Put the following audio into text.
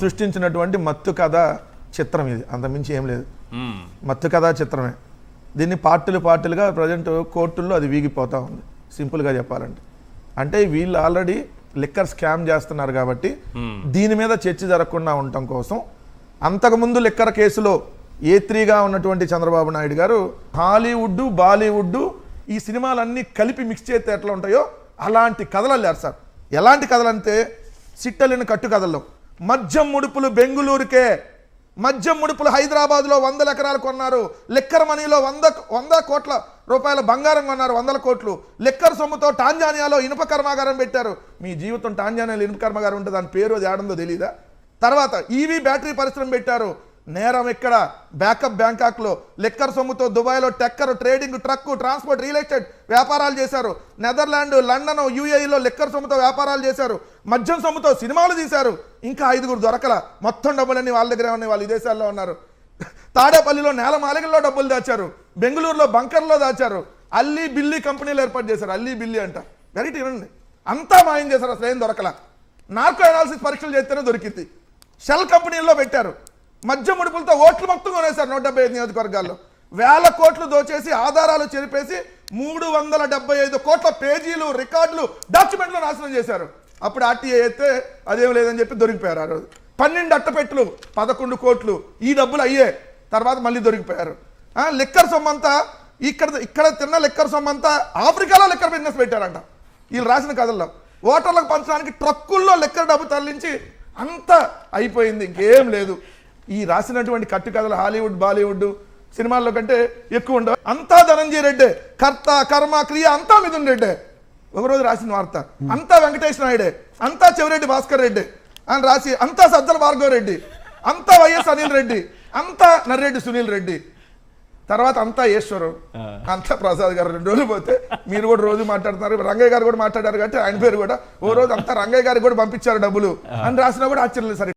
సృష్టించినటువంటి మత్తు కథ చిత్రం ఇది. అంతమించి ఏం లేదు. మత్తు కథా చిత్రమే. దీన్ని పార్టీలు పార్టీలుగా ప్రజెంట్ కోర్టుల్లో అది వీగిపోతూ ఉంది. సింపుల్గా చెప్పాలంటే. అంటే వీళ్ళు ఆల్రెడీ లిక్కర్ స్కామ్ చేస్తున్నారు కాబట్టి దీని మీద చర్చ జరగకుండా ఉండటం కోసం అంతకుముందు లిక్కర్ కేసులో ఏ త్రీగా ఉన్నటువంటి చంద్రబాబు నాయుడు గారు హాలీవుడ్ బాలీవుడ్ ఈ సినిమాలన్నీ కలిపి మిక్స్ చేస్తే ఎట్లా ఉంటాయో అలాంటి కథలు అల్లారు సార్. ఎలాంటి కథలు అంటే సిట్టలిన కట్టు కథల్లో మద్యం ముడుపులు బెంగుళూరుకే. మద్యం ముడుపులు హైదరాబాద్లో వందల ఎకరాలు కొన్నారు. లిక్కర్ మనీలో వంద వంద కోట్ల రూపాయల బంగారం కొన్నారు వందల కోట్లు. లిక్కర్ సొమ్ముతో టాంజానియాలో ఇనుప కర్మాగారం పెట్టారు. మీ జీవితం టాంజానియాలో ఇనుప కర్మాగారం ఉంటే దాని పేరు అది ఆడందో తెలియదా తర్వాత ఈవీ బ్యాటరీ పరిశ్రమ పెట్టారు. నేరం ఇక్కడ బ్యాకప్ బ్యాంకాక్లో. లిక్కర్ సొమ్ముతో దుబాయ్లో taker trading truck transport real estate వ్యాపారాలు చేశారు. నెదర్లాండ్ లండన్ యూఏఈలో లిక్కర్ సొమ్ముతో వ్యాపారాలు చేశారు. మద్యం సొమ్ముతో సినిమాలు తీశారు. ఇంకా ఐదుగురు దొరకల. మొత్తం డబ్బులన్నీ వాళ్ళ దగ్గరే ఉన్నాయి. వాళ్ళ విదేశాల్లో ఉన్నారు. తాడేపల్లిలో నేల మాలికల్లో డబ్బులు దాచారు. బెంగళూరులో బంకర్లో దాచారు. అల్లీ బిల్లీ కంపెనీలు ఏర్పాటు చేశారు. అల్లీ బిల్లీ అంట. వెరైటీ వినండి అంతా మాయం చేశారు. అసలు ఏం దొరకల. నార్కో అనాలిసిస్ పరీక్షలు చేస్తేనే దొరికింది. షెల్ కంపెనీల్లో పెట్టారు. మధ్య ముడుపులతో ఓట్లు మొత్తం కొనేశారు నూట డెబ్బై ఐదు నియోజకవర్గాల్లో. వేల కోట్లు దోచేసి ఆధారాలు చెరిపేసి మూడు వందల డెబ్బై ఐదు కోట్ల పేజీలు రికార్డులు డాక్యుమెంట్లు నాశనం చేశారు. అప్పుడు ఆర్టీఏ అయితే అదేం లేదని చెప్పి దొరికిపోయారు ఆ రోజు. పన్నెండు అట్టపెట్లు పదకొండు కోట్లు ఈ డబ్బులు అయ్యే తర్వాత మళ్ళీ దొరికిపోయారు. ఆ, సొమ్మంతా ఇక్కడ ఇక్కడ తిన్న లెక్కర్ సొమ్మంతా ఆఫ్రికాలో లెక్కర్ బిజినెస్ పెట్టారంట. వీళ్ళు రాసిన కథల్లో. ఓటర్లకు పంచడానికి ట్రక్కుల్లో లెక్కర్ డబ్బు తరలించి అంతా అయిపోయింది. ఇంకేం లేదు. ఈ రాసినటువంటి కట్టు కథలు హాలీవుడ్ బాలీవుడ్ సినిమాల్లో కంటే ఎక్కువ ఉండవు. అంతా ధనంజయ రెడ్డే. కర్త కర్మ క్రియ అంతా మిథున్ రెడ్డే. ఒకరోజు రాసిన వార్త. అంతా వెంకటేష్ నాయుడే అంతా చెవిరెడ్డి భాస్కర్ రెడ్డి అని రాసి అంతా సజ్జల భార్గవ రెడ్డి అంతా వైఎస్ అనిల్ రెడ్డి అంతా నర్రెడ్డి సునీల్ రెడ్డి. తర్వాత అంతా ఈశ్వరు. అంతా ప్రసాద్ గారు రెండు రోజులు పోతే మీరు కూడా రోజు మాట్లాడుతున్నారు రంగయ్య గారు కూడా మాట్లాడారు కాబట్టి ఆయన పేరు కూడా ఓ రోజు అంతా రంగయ్య గారికి కూడా పంపించారు డబ్బులు అని రాసినా కూడా ఆశ్చర్యం సరే